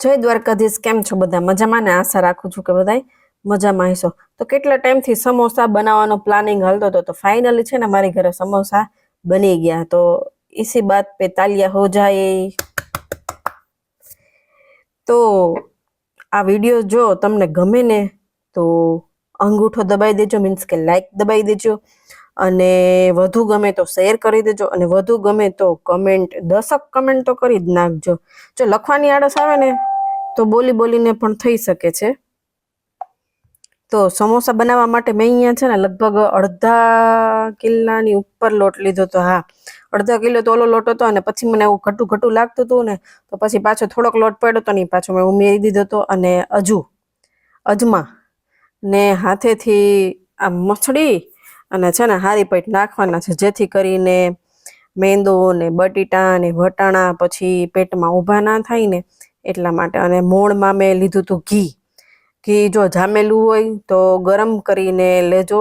જય દ્વારકાધીશ, કેમ છો બધા? મજામાં ને? આશા રાખું છું કે બધા મજામાં હશો. તો કેટલા ટાઈમથી સમોસા બનાવવાનો પ્લાનિંગ હલતો હતો, તો ફાઇનલી છે ને મારી ઘરે સમોસા બની ગયા. તો ઇસી બાત પે તાલિયા હો જાય. તો આ વીડિયો જો તમને ગમે ને, તો અંગૂઠો દબાઈ દેજો, મીન્સ કે લાઈક દબાઈ દેજો, અને વધુ ગમે તો શેર કરી દેજો, અને વધુ ગમે તો કમેન્ટ દસક કમેન્ટ તો કરી જ નાખજો. જો લખવાની આળસ આવે ને તો બોલી બોલીને પણ થઈ શકે છે. તો સમોસા બનાવવા માટે મેં અહીંયા છે ને લગભગ અડધા કિલ્લાની ઉપર લોટ લીધો હતો, હા. અડધા કિલો તો ઓલો લોટ હતો અને પછી મને એવું ઘટું ઘટું લાગતું હતું ને, તો પછી પાછો થોડોક લોટ પડ્યો તો નહીં પાછો મેં ઉમેરી દીધો હતો અને અજુ, અજમા ને હાથેથી આ મસળી અને છે ને હારી પેટ નાખવાના છે, જેથી કરીને મેંદો ને બટેટા ને વટાણા પછી પેટમાં ઊભા ના થાય ને એટલા માટે. અને મોણમાં મેં લીધું હતું ઘી. ઘી જો જામેલું હોય તો ગરમ કરીને લેજો.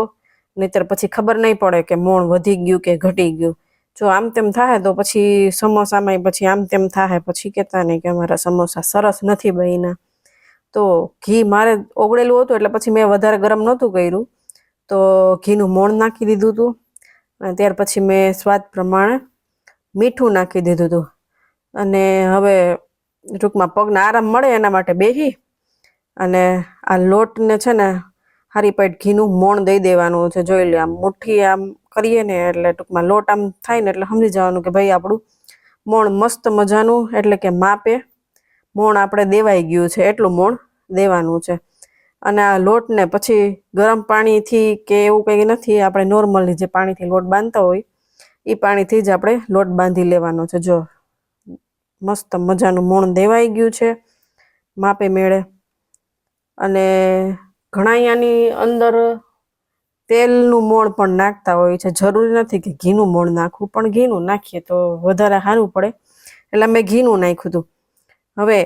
નહીતર પછી ખબર નહીં પડે કે મોણ વધી ગયું કે ઘટી ગયું. જો આમ તેમ થાય તો પછી સમોસામાં પછી આમ તેમ થાય પછી કહેતા નહીં કે અમારા સમોસા સરસ નથી બન્યા. તો ઘી મારે ઓગળેલું હતું એટલે પછી મેં વધારે ગરમ નહોતું કર્યું. તો ઘીનું મોણ નાખી દીધું હતું અને ત્યાર પછી મેં સ્વાદ પ્રમાણે મીઠું નાખી દીધું હતું અને હવે ટૂંકમાં પગને આરામ મળે એના માટે બેહી અને આ લોટને છે ને હારી પેટ ઘીનું મોણ દઈ દેવાનું છે. જોઈ લે આમ મુઠ્ઠી આમ કરીએ ને એટલે ટૂંકમાં લોટ આમ થાય ને એટલે સમજી જવાનું કે ભાઈ આપણું મોણ મસ્ત મજાનું એટલે કે માપે મોણ આપણે દેવાઈ ગયું છે, એટલું મોણ દેવાનું છે. અને આ લોટને પછી ગરમ પાણીથી કે એવું કંઈ નથી, આપણે નોર્મલી જે પાણીથી લોટ બાંધતા હોય એ પાણીથી જ આપણે લોટ બાંધી લેવાનો છે. જો મસ્ત મજાનું મોણ દેવાઈ ગયું છે. માપે મેળે. અને ઘણા અહીંયાની અંદર તેલનું મોણ પણ નાખતા હોય છે. જરૂરી નથી કે ઘીનું મોણ નાખવું, પણ ઘીનું નાખીએ તો વધારે સારું પડે. એટલે મેં ઘીનું નાખ્યું હતું. હવે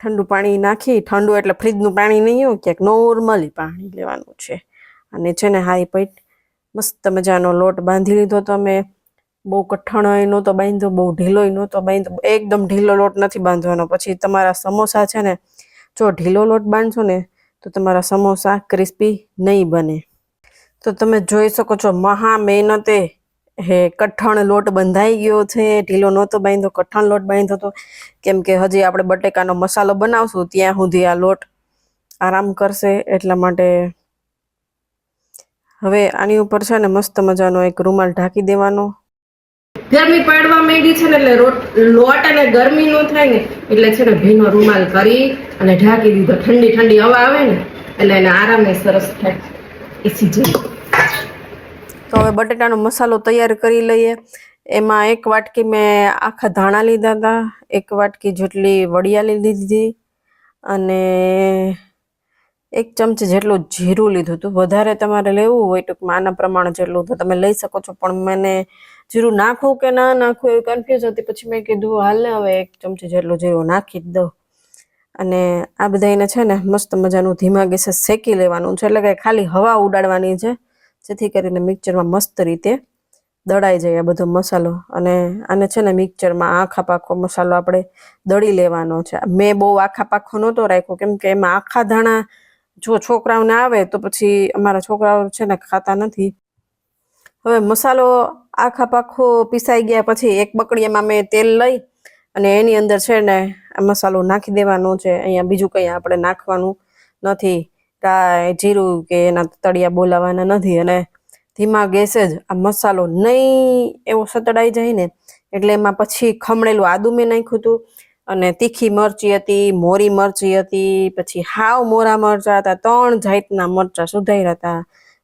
ઠંડુ પાણી નાખી, ઠંડુ એટલે ફ્રીજનું પાણી નહીં હોય, ક્યાંક નોર્મલી પાણી લેવાનું છે. અને છે ને હાઈ પેટ, મસ્ત મજાનો લોટ બાંધી લીધો તો અમે બહુ કઠણ નહોતો બાંધ્યો બહુ ઢીલોય નહોતો બાંધ્યો એકદમ ઢીલો લોટ નથી બાંધવાનો. પછી તમારા સમોસા છે ને, જો ઢીલો લોટ બાંધશો ને, તો તમારા સમોસા ક્રિસ્પી નહીં બને. તો તમે જોઈ શકો છો, મહા મહેનતે હે, કઠણ લોટ બંધાઈ ગયો છે. ઢીલો નહોતો બાંધ્યો, કઠણ લોટ બાંધ્યો હતો. કેમ કે હજી આપણે બટેકાનો મસાલો બનાવશું, ત્યાં સુધી આ લોટ આરામ કરશે. એટલા માટે હવે આની ઉપર છે ને, મસ્ત મજાનો એક રૂમાલ ઢાંકી દેવાનો. ગરમી પાડવા માંડી છે ને એટલે લોટ અને ગરમી નો થાય ને એટલે છે ને ભીનો રૂમાલ કરી અને ઢાંકી દીધો. ઠંડી ઠંડી હવા આવે ને એટલે એને આરામે સરસ થાય. એસી જેવું તો હવે બટેટાનો મસાલો તૈયાર કરી લઈએ. એમાં એક વાટકી મેં આખા ધાણા લીધા હતા. એક વાટકી જેટલી વડિયાળી લીધી અને એક ચમચી જેટલું જીરું લીધું હતું. વધારે તમારે લેવું હોય ટૂંકમાં આના પ્રમાણે જેટલું તો તમે લઈ શકો છો. પણ મને જીરું નાખવું કે ના નાખવું એવું કન્ફ્યુઝ હતી. પછી મેં કીધું હાલને હવે એક ચમચી જેટલું જીરું નાખી જ દઉં. અને આ બધાને છે ને મસ્ત મજાનું ધીમા ગેસે શેકી લેવાનું છે. એટલે કે ખાલી હવા ઉડાડવાની છે, જેથી કરીને મિક્સરમાં મસ્ત રીતે દળાઈ જાય આ બધો મસાલો. અને આને છે ને મિક્સરમાં આખા પાકો મસાલો આપણે દળી લેવાનો છે. મેં બહુ આખા પાકો નહોતો રાખ્યો. કેમ કે એમાં આખા ધાણા જો છોકરાઓને આવે તો પછી અમારા છોકરાઓ છે ને ખાતા નથી. હવે મસાલો આખા પાખો પીસાઈ ગયા પછી એક બકડીયામાં મેં તેલ લઈ અને એની અંદર છે ને મસાલો નાખી દેવાનો છે. અહીંયા બીજું કંઈ આપણે નાખવાનું નથી. કાંઈ જીરું કે એના તળિયા બોલાવાના નથી અને ધીમા ગેસે જ આ મસાલો નહીં એવો સતડાઈ જાય ને એટલે એમાં પછી ખમણેલું આદુ મેં નાખ્યું હતું અને તીખી મરચી હતી, મોરી મરચી હતી, પછી હાવ મોરા મરચા હતા, ત્રણ જાતના મરચા સુધાર્યા હતા.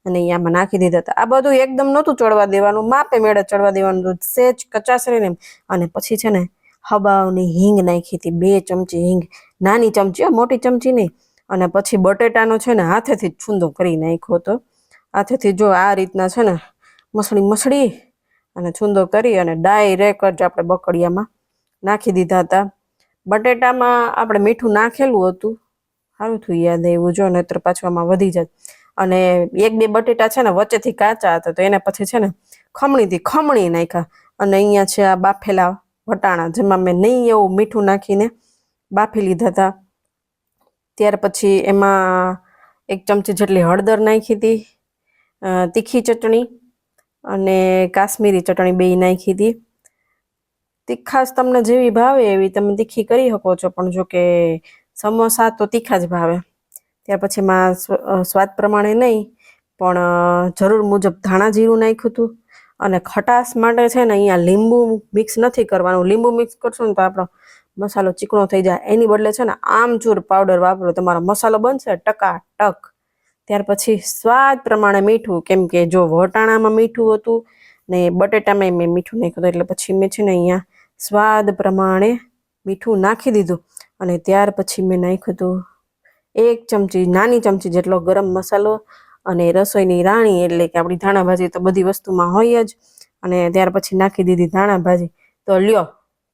અને અહીંયામાં નાખી દીધા હતા. આ બધું એકદમ નહોતું ચડવા દેવાનું. માપે મેળે ચડવા દેવાનું. હતું સેજ કચાસરીને અને પછી છે ને હબાવની હિંગ નાખી હતી. બે ચમચી હિંગ. નાની ચમચી મોટી ચમચી નહીં. અને પછી બટેટાનો છે ને હાથેથી છૂંદો કરી નાખ્યો હતો. હાથેથી જો આ રીતના છે ને મસળી મસળી અને છૂંદો કરી અને ડાયરેક્ટ જ આપણે બકડિયામાં નાખી દીધા હતા. બટેટામાં આપણે મીઠું નાખેલું હતું. સારું થયું યાદ આવ્યું જો, નહીતર પાછું આમાં વધી જાય અને એક બે બટેટા છે ને વચ્ચેથી કાચા હતા, તો એને પછી છે ને ખમણીથી ખમણી નાખ્યા. અને અહીંયા છે આ બાફેલા વટાણા, જેમાં મેં નહીં એવું મીઠું નાખીને બાફી લીધા હતા. ત્યાર પછી એમાં એક ચમચી જેટલી હળદર નાખી હતી તીખી ચટણી અને કાશ્મીરી ચટણી બે નાખી હતી. તીખાશ તમને જેવી ભાવે એવી તમે તીખી કરી શકો છો, પણ જો કે સમોસા તો તીખા જ ભાવે. ત્યાર પછી સ્વ- સ્વાદ પ્રમાણે નહીં, પણ જરૂર મુજબ ધાણા જીરું નાખ્યું હતું અને ખટાશ માટે છે ને અહીંયા લીંબુ મિક્સ નથી કરવાનું. લીંબુ મિક્સ કરશો ને તો આપણો મસાલો ચીકણો થઈ જાય. એની બદલે છે ને આમચૂર પાવડર વાપરો. તમારો મસાલો બનશે ટકા ટક ત્યાર પછી સ્વાદ પ્રમાણે મીઠું, કેમ કે જો વટાણામાં મીઠું હતું ને બટેટામાં મેં મીઠું નાખ્યું એટલે પછી મેં છે ને અહીંયા સ્વાદ પ્રમાણે મીઠું નાખી દીધું. અને ત્યાર પછી મેં નાખ્યું હતું એક ચમચી નાની ચમચી જેટલો ગરમ મસાલો અને રસોઈની રાણી એટલે કે આપણી ધાણા ભાજી તો બધી વસ્તુમાં હોય જ. અને ત્યાર પછી નાખી દીધી ધાણા ભાજી તો લ્યો,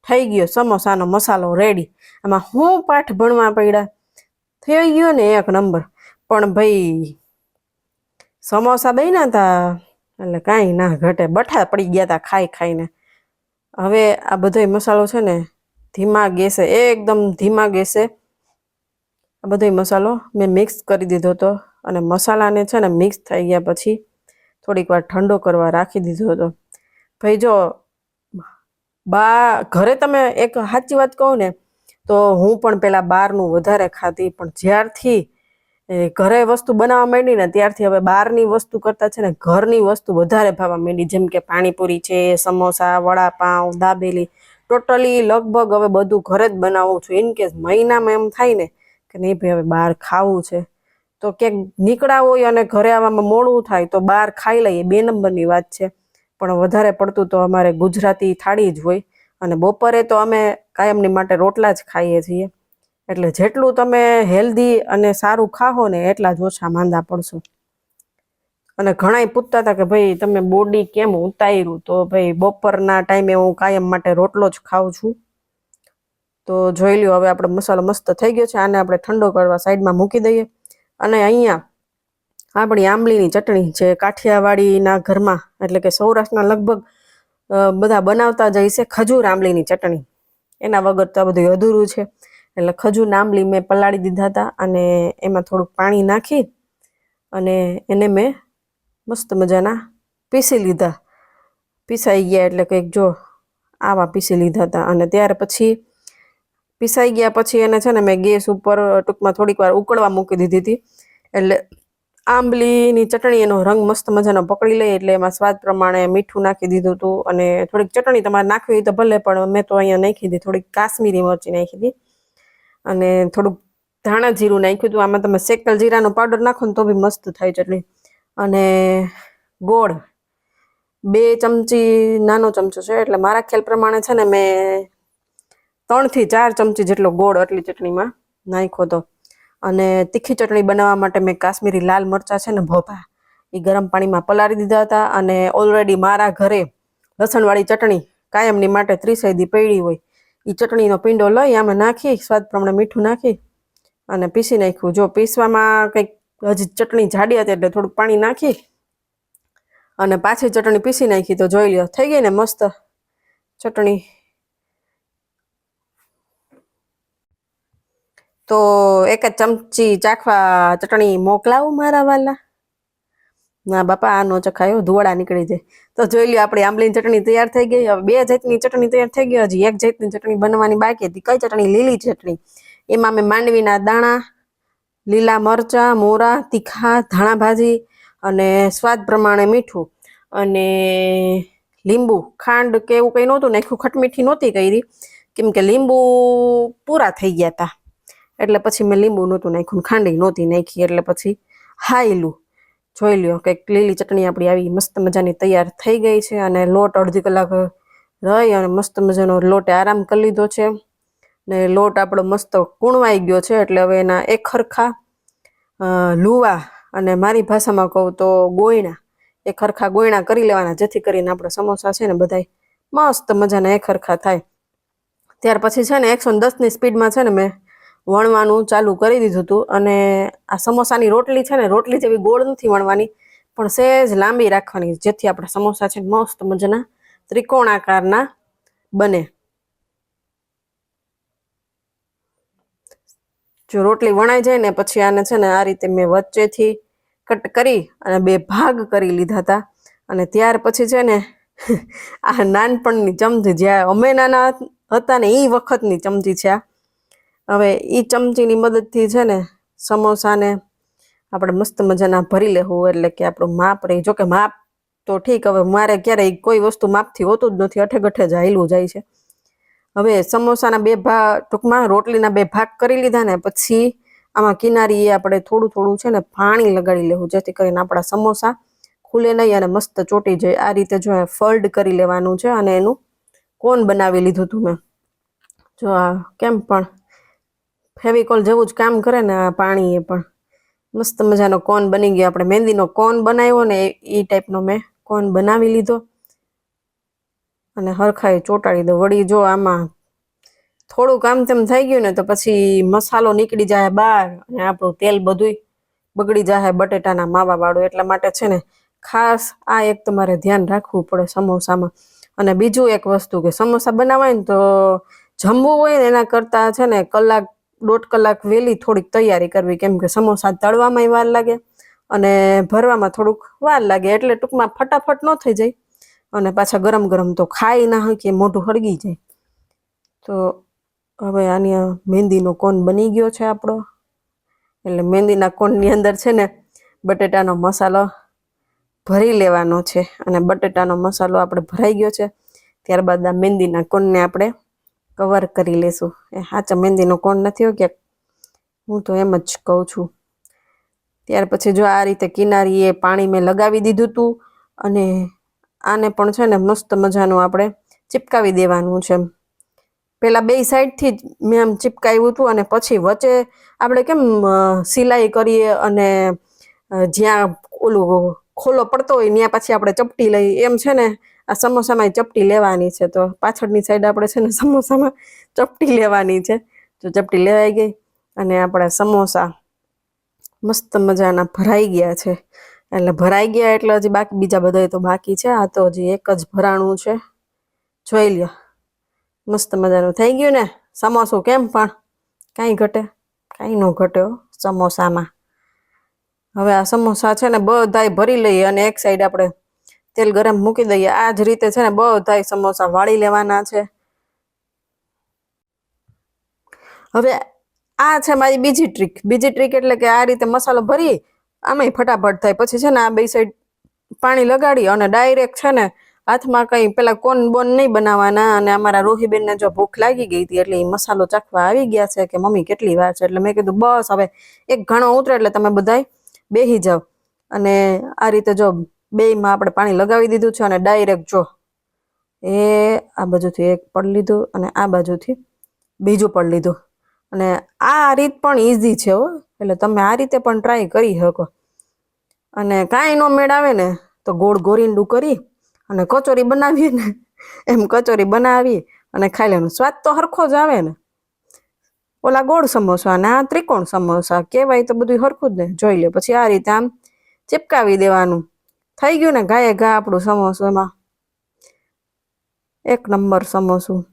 થઈ ગયો સમોસાનો મસાલો રેડી એમાં હું પાઠ ભણવા પડ્યા? થઈ ગયો ને એક નંબર પણ ભાઈ, સમોસા બન્યા હતા એટલે કાંઈ ના ઘટે. બઠા પડી ગયા હતા ખાઈ ખાઈને. હવે આ બધો મસાલો છે ને ધીમા ગેસે, એકદમ ધીમા ગેસે આ બધોય મસાલો મેં મિક્સ કરી દીધો હતો અને મસાલાને છે ને મિક્સ થઈ ગયા પછી થોડીક વાર ઠંડો કરવા રાખી દીધો હતો. ભાઈ જો, બા, ઘરે તમે એક સાચી વાત કહું ને, તો હું પણ પેલા બહારનું વધારે ખાતી પણ જ્યારથી ઘરે વસ્તુ બનાવવા માંડી ને, ત્યારથી હવે બહારની વસ્તુ કરતાં છે ને, ઘરની વસ્તુ વધારે ભાવવા માંડી, જેમ કે પાણીપુરી છે, સમોસા, વડાપાઉં, દાબેલી, ટોટલી લગભગ હવે બધું ઘરે જ બનાવું છું. ઇન કેસ મહિનામાં એમ થાય ને કે નહીં ભાઈ, હવે બહાર ખાવું છે. તો ક્યાંક નીકળ્યા હોય અને ઘરે આવવામાં મોડું થાય તો બહાર ખાઈ લઈએ, બે નંબરની વાત છે. પણ વધારે પડતું તો અમારે ગુજરાતી થાળી જ હોય. અને બપોરે તો અમે કાયમની માટે રોટલા જ ખાઈએ છીએ. એટલે જેટલું તમે હેલ્ધી અને સારું ખાઓ ને એટલા જ ઓછા માંદા પડશો. અને ઘણાય પૂછતા હતા કે ભાઈ, તમે બોડી કેમ ઉતાર્યું? તો ભાઈ, બપોરના ટાઈમે હું કાયમ માટે રોટલો જ ખાઉં છું. તો જોઈ લ્યો, હવે આપણો મસાલો મસ્ત થઈ ગયો છે. આને આપણે ઠંડો કરવા સાઈડમાં મૂકી દઈએ. અને અહીંયા આપણી આંબલીની ચટણી જે કાઠિયાવાડીના ઘરમાં, એટલે કે સૌરાષ્ટ્રના લગભગ બધા બનાવતા જાય છે ખજૂર આંબલીની ચટણી. એના વગર તો આ બધું અધૂરું છે. એટલે ખજૂર આંબલી મેં પલાળી દીધા હતા અને એમાં થોડુંક પાણી નાખી અને એને મેં મસ્ત મજાના પીસી લીધા. પીસાઈ ગયા એટલે કંઈક જો આવા પીસી લીધા હતા. અને ત્યાર પછી પીસાઈ ગયા પછી એને છે ને મેં ગેસ ઉપર ટૂંકમાં થોડીક વાર ઉકળવા મૂકી દીધી હતી. એટલે આંબલીની ચટણી એનો રંગ મસ્ત મજાનો પકડી લે એટલે એમાં સ્વાદ પ્રમાણે મીઠું નાખી દીધું હતું અને થોડીક ચટણી તમારે નાખવી તો ભલે, પણ મેં તો અહીંયા નાખી હતી થોડીક કાશ્મીરી મરચી નાખી હતી અને થોડુંક ધાણા જીરું નાખ્યું હતું. આમાં તમે શેકલ જીરાનો પાવડર નાખો ને તો બી મસ્ત થાય ચટણી. અને ગોળ. બે ચમચી, નાનો ચમચો છે. એટલે મારા ખ્યાલ પ્રમાણે છે ને મેં ત્રણથી ચાર ચમચી જેટલો ગોળ આટલી ચટણીમાં નાખ્યો હતો. અને તીખી ચટણી બનાવવા માટે મેં કાશ્મીરી લાલ મરચાં છે ને ભોપા એ ગરમ પાણીમાં પલાળી દીધા હતા અને ઓલરેડી મારા ઘરે લસણવાળી ચટણી કાયમની માટે ત્રીસેદી પડી હોય. એ ચટણીનો પીંડો લઈ આમાં નાખી, સ્વાદ પ્રમાણે મીઠું નાખી અને પીસી નાખ્યું. જો પીસવામાં કંઈક હજી ચટણી જાડી હતી એટલે થોડુંક પાણી નાખી અને પાછી ચટણી પીસી નાખી તો જોઈ લો થઈ ગઈ ને મસ્ત ચટણી. તો એક જ ચમચી ચાખવા ચટણી મોકલાવું મારા વાલા? ના બાપા, આ નો ચખાયો ધુવાડા નીકળી જાય. તો જોઈ લ્યો, આપણી આંબલીની ચટણી તૈયાર થઈ ગઈ. હવે બે જાતની ચટણી તૈયાર થઈ ગઈ. હજી એક જાતની ચટણી બનવાની બાકી હતી. કઈ ચટણી? લીલી ચટણી. એમાં મેં માંડવીના દાણા, લીલા મરચાં, મોરા, તીખા, ધાણા ભાજી અને સ્વાદ પ્રમાણે મીઠું અને લીંબુ. ખાંડ કે એવું કંઈ નહોતું. નાખ્યું. ખટમીઠી નહોતી કરી. કેમ કે લીંબુ પૂરા થઈ ગયા હતા એટલે પછી મેં લીંબુ નહોતું નાખ્યું ખાંડી નહોતી નાખી, એટલે પછી હાયલું જોઈ લ્યો, કંઈક લીલી ચટણી આપણી આવી મસ્ત મજાની તૈયાર થઈ ગઈ છે અને લોટ અડધી કલાક રહી અને મસ્ત મજાનો લોટે આરામ કરી લીધો છે. ને લોટ આપણો મસ્ત કૂણવાઈ ગયો છે, એટલે હવે એના એક ખરખા લુવા અને મારી ભાષામાં કહું તો ગોયણા. એ ખરખા ગોયણા કરી લેવાના, જેથી કરીને આપણે સમોસા છે ને બધાય મસ્ત મજાના એક ખરખા થાય. ત્યાર પછી છે ને એકસો દસની સ્પીડમાં છે ને મેં વણવાનું ચાલુ કરી દીધું હતું અને આ સમોસાની રોટલી છે ને, રોટલી જેવી ગોળ નથી વણવાની, પણ સહેજ લાંબી રાખવાની, જેથી આપણા સમોસા છે મસ્ત મજાના ત્રિકોણાકારના બને. જો રોટલી વણાઈ જાય ને, પછી આને છે ને આ રીતે મેં વચ્ચેથી કટ કરી અને બે ભાગ કરી લીધા હતા. અને ત્યાર પછી છે ને, આ નાનપણની ચમચી જ્યાં અમે નાના હતા ને એ વખતની ચમચી છે આ. હવે એ ચમચીની મદદથી છે ને સમોસાને આપણે મસ્ત મજાના ભરી લેવું એટલે કે આપણું માપ રહી. જોકે માપ તો ઠીક, હવે મારે ક્યારેય કોઈ વસ્તુ માપથી હોતું જ નથી. અઠે ગઠે જ હાયલું જાય છે. હવે સમોસાના બે ભાગ ટૂંકમાં રોટલીના બે ભાગ કરી લીધા ને પછી આમાં કિનારીએ આપણે થોડું થોડું છે ને પાણી લગાડી લેવું, જેથી કરીને આપણા સમોસા ખુલે નહીં અને મસ્ત ચોટી જાય. આ રીતે જો ફોલ્ડ કરી લેવાનું છે અને એનું કોન બનાવી લીધું હતું મેં. જો આ કેમ પણ ફેવિકોલ જેવું જ કામ કરે ને આ પાણી એ પણ. મસ્ત મજાનો કોન બની ગયો. આપણે મહેંદીનો કોન બનાવ્યો ને એ ટાઈપનો મેં કોન બનાવી લીધો. અને હરખાઈ ચોંટાડી દો વળી જો આમાં થોડું કામ તેમ થઈ ગયું ને તો પછી મસાલો નીકળી જાય બહાર અને આપણું તેલ બધુંય બગડી જાય બટેટાના માવા વાળું એટલા માટે છે ને ખાસ આ એક તમારે ધ્યાન રાખવું પડે સમોસામાં. અને બીજું એક વસ્તુ કે સમોસા બનાવાય ને તો જમવું હોય ને એના કરતાં છે ને કલાક દોઢ કલાક વહેલી થોડીક તૈયારી કરવી, કેમ કે સમોસા તળવામાં વાર લાગે અને ભરવામાં થોડુંક વાર લાગે, એટલે ટૂંકમાં ફટાફટ ન થઈ જાય અને પાછા ગરમ ગરમ તો ખાઈ ના હકીએ મોઢું હળગી જાય. તો હવે આની મહેંદીનો કોન બની ગયો છે આપણો. એટલે મહેંદીના કોનની અંદર છે ને બટેટાનો મસાલો ભરી લેવાનો છે અને બટેટાનો મસાલો આપણે ભરાઈ ગયો છે. ત્યારબાદ આ મહેંદીના કોનને આપણે કવર કરી લેશું. એ હાચા મહેંદીનો કોણ નથી હો ક્યાંક હું તો એમ જ કહું છું. ત્યાર પછી જો આ રીતે કિનારીએ પાણી મેં લગાવી દીધું હતું અને આને પણ છે ને મસ્ત મજાનું આપણે ચિપકાવી દેવાનું છે પહેલાં બે સાઈડથી જ મેં આમ ચિપકાવ્યું હતું અને પછી વચ્ચે આપણે કેમ સિલાઈ કરીએ અને જ્યાં ઓલું ખોલો પડતો હોય ત્યાં પછી આપણે ચપટી લઈ એમ છે ને આ સમોસામાં ચપટી લેવાની છે. તો પાછળની સાઈડ આપણે છે ને સમોસામાં ચપટી લેવાની છે. જો ચપટી લેવાઈ ગઈ અને આપણા સમોસા મસ્ત મજાના ભરાઈ ગયા છે. એટલે ભરાઈ ગયા એટલે હજી બાકી બીજા બધા તો બાકી છે. આ તો હજી એક જ ભરાણું છે. જોઈ લ્યો. મસ્ત મજાનું થઈ ગયું ને? સમોસું કેમ પણ? કાંઈ ઘટે? કાંઈ ન ઘટે સમોસામાં. હવે આ સમોસા છે ને બધાય ભરી લઈએ અને એક સાઈડ આપણે તેલ ગરમ મૂકી દઈએ. આ જ રીતે છે ને બધા સમોસા વાળી લેવાના છે. હવે આ છે મારી બીજી ટ્રીક બીજી ટ્રીક એટલે કે આ રીતે મસાલો ભરી, આમાંય ફટાફટ થાય. પછી છે ને આ બે સાઈડ પાણી લગાડી અને ડાયરેક્ટ છે ને હાથમાં કંઈ પેલા કોન બોન નહીં બનાવવાના અને અમારા રોહીબેનને જો ભૂખ લાગી ગઈ હતી એટલે એ મસાલો ચાખવા આવી ગયા છે કે મમ્મી કેટલી વાર છે? એટલે મેં કીધું, બસ હવે એક ઘણો ઉતરે એટલે તમે બધાય બેહી જાઓ. અને આ રીતે જો બેયમાં આપણે પાણી લગાવી દીધું છે અને ડાયરેક્ટ જો એ આ બાજુથી એક પડ લીધું અને આ બાજુથી બીજું પડ લીધું. અને આ રીત પણ ઇઝી છે હો. એટલે તમે આ રીતે પણ ટ્રાય કરી શકો. અને કાંઈ ન મેળ આવે ને તો ગોળ ગોરીંડું કરી અને કચોરી બનાવીએ ને એમ કચોરી બનાવી અને ખાઈ લેવાનું. સ્વાદ તો સરખો જ આવે ને. ઓલા ગોળ સમોસા અને આ ત્રિકોણ સમોસા કહેવાય તો બધું સરખું જ ને. જોઈ લે પછી આ રીતે આમ ચિપકાવી દેવાનું. થઈ ગયું ને ગાયે ગા આપણું સમોસું એમાં. એક નંબર સમોસું.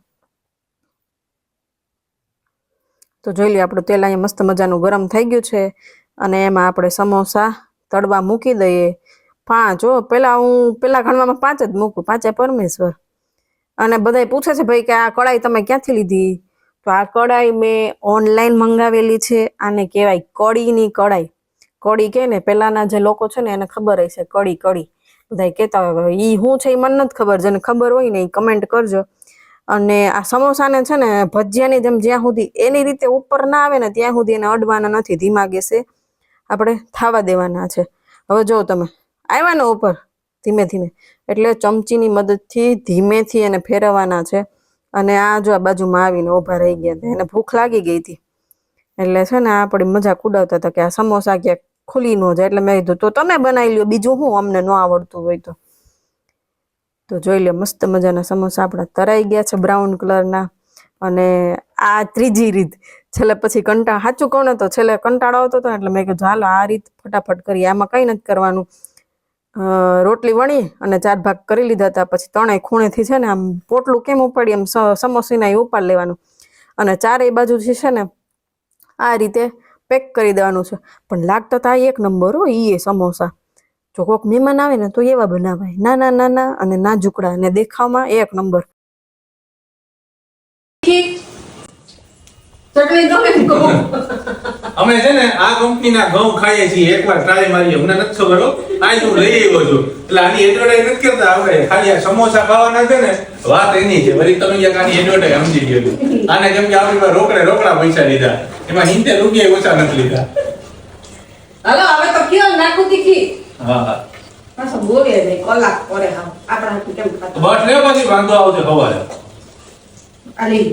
તો જોઈ લઈએ આપણું તેલ અહીંયા મસ્ત મજાનું ગરમ થઈ ગયું છે અને એમાં આપણે સમોસા તળવા મૂકી દઈએ. પાંચ હો પહેલાં હું, પેલા ગણવામાં પાંચ જ મૂકું, પાંચે પરમેશ્વર. અને બધાય પૂછે છે, ભાઈ, કે આ કડાઈ તમે ક્યાંથી લીધી? તો આ કડાઈ મેં ઓનલાઈન મંગાવેલી છે, આને કહેવાય કડીની કડાઈ કડી કે ને, પેલાના જે લોકો છે ને, એને ખબર હશે કડી કડી. બધા કહેતા હોય એ શું છે એ મને નથી ખબર, જેને ખબર હોય ને એ કમેન્ટ કરજો. અને આ સમોસાને છે ને, ભજીયાની જેમ જ્યાં સુધી એની રીતે ઉપર ના આવે ને, ત્યાં સુધી એને અડવાના નથી ધીમા ગેસે આપણે થાવા દેવાના છે. હવે જો તમે આવ્યા ને ઉપર, ધીમે ધીમે. એટલે ચમચીની મદદથી ધીમેથી એને ફેરવવાના છે. અને આ જો આ બાજુમાં આવીને ઊભા રહી ગયા એને ભૂખ લાગી ગઈ હતી. એટલે છે ને આપણી મજાક ઉડાવતા હતા કે આ સમોસા ક્યાંક ખુલી ન જાય એટલે મેં કીધું, તો તમે બનાવી લ્યો, બીજું હું અમને ન આવડતું હોય તો. તો જોઈ લો મસ્ત મજાના સમોસા આપણા તરાઈ ગયા છે બ્રાઉન કલરના અને આ ત્રીજી રીત, છેલ્લે પછી કંટા, સાચું કહું ને તો છેલ્લે કંટાળો હતો ને એટલે મેં કીધું, હાલો, આ રીત ફટાફટ કરીએ. આમાં કંઈ નથી કરવાનું. રોટલી વણી અને ચાર ભાગ કરી લીધા હતા, પછી ત્રણેય ખૂણેથી છે ને આમ પોટલું કેમ ઉપાડી એમ સમોસીના એ ઉપાડ લેવાનું. અને ચારેય બાજુથી છે ને, આ રીતે પેક કરી દેવાનું છે. પણ લાગતા તો એક નંબર હો એ સમોસા. જો કોઈક મહેમાન આવે ને તો એવા બનાવાય. નાના નાના અને નાજુકડા અને દેખાવમાં એક નંબર. ને. અમે છે ને આ કંપનીના ઘઉં ખાઈએ છીએ. એકવાર ટ્રાય મારીએ. અમને નથી ખબર હો. આજ હું લઈ આવ્યો છું. એટલે આની એડવર્ટાઈઝ નથી કરતા આપણે. ખાલી આ સમોસા ખાવાના છે ને વાત એની છે. વળી તમે એક આની એડવર્ટાઈઝ સમજી ગયો આને કેમ કે આપણી રોકડે રોકડા પૈસા લીધા. એમાં હિંતે રૂપિયા ઓછા નથી લીધા. હાલો હવે તો કયો નાખું તીખી? હા હા. પાછો બોલે નહીં કલાક પડે હા આપણા હાથું કેમ બસ લે પછી વાંધો આવશે સવારે. અલી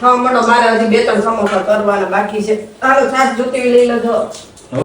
ખાવા માંડો મારે હજી બે ત્રણ સમોસા કરવાના બાકી છે. તારો સાથ જોતી લઈ લેજો.